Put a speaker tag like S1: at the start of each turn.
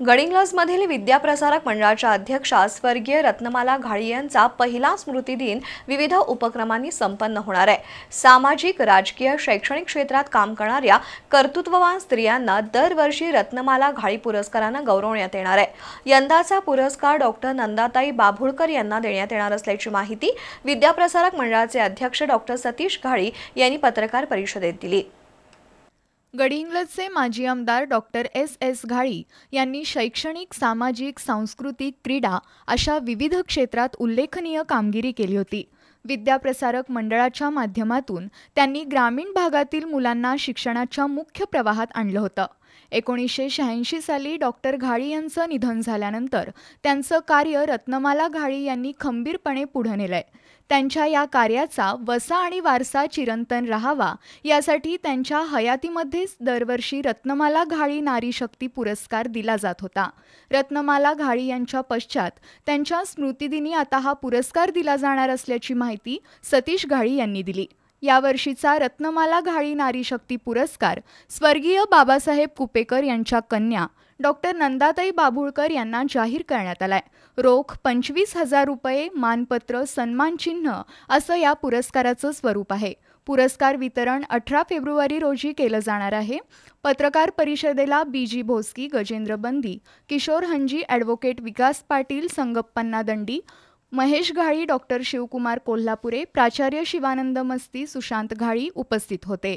S1: गडिंग्लजमधील विद्याप्रसारक मंडळाच्या अध्यक्षा स्वर्गीय रत्नमाला घाळी यांचा पहिला स्मृती दिन विविध उपक्रमांनी संपन्न होणार आहे. सामाजिक राजकीय शैक्षणिक क्षेत्रात काम करणाऱ्या कर्तृत्ववान स्त्रियांना दरवर्षी रत्नमाला घाळी पुरस्कारानं गौरवण्यात येणार आहे. यंदाचा पुरस्कार डॉक्टर नंदाताई बाभुळकर यांना देण्यात येणार असल्याची माहिती विद्याप्रसारक मंडळाचे अध्यक्ष डॉक्टर सतीश घाळी यांनी पत्रकार परिषदेत दिली.
S2: गडिंग्लजचे माजी आमदार डॉक्टर एस. एस. घाळी यांनी शैक्षणिक सामाजिक सांस्कृतिक क्रीडा अशा विविध क्षेत्रात उल्लेखनीय कामगिरी केली होती. विद्याप्रसारक मंडळाच्या माध्यमातून त्यांनी ग्रामीण भागातील मुलांना शिक्षणाच्या मुख्य प्रवाहात आणलं होतं. एकोणीसशे शहाऐंशी साली डॉक्टर घाळी यांचं निधन झाल्यानंतर त्यांचं कार्य रत्नमाला घाळी यांनी खंबीरपणे पुढे नेलंय. त्यांच्या या कार्याचा वसा आणि वारसा चिरंतन राहावा यासाठी त्यांच्या हयातीमध्येच दरवर्षी रत्नमाला घाळी नारी शक्ती पुरस्कार दिला जात होता. रत्नमाला घाळी यांच्या पश्चात त्यांच्या स्मृतिदिनी आता हा पुरस्कार दिला जाणार असल्याची माहिती सतीश घाळी यांनी दिली. यावर्षीचा रत्नमाला घाळी नारी शक्ती पुरस्कार स्वर्गीय बाबासाहेब कुपेकर यांच्या कन्या डॉक्टर नंदाताई बाभुळकर यांना जाहीर करण्यात आलाय. रोख पंचवीस हजार रुपये मानपत्र सन्मानचिन्ह असं या पुरस्काराचं स्वरूप आहे. पुरस्कार वितरण अठरा फेब्रुवारी रोजी केलं जाणार आहे. पत्रकार परिषदेला बी. जी. भोसकी गजेंद्र बंदी किशोर हंजी ॲडव्होकेट विकास पाटील संगप्पन्ना दंडी महेश घाळी डॉक्टर शिवकुमार कोल्हापुरे प्राचार्य शिवानंद मस्ती सुशांत घाळी उपस्थित होते.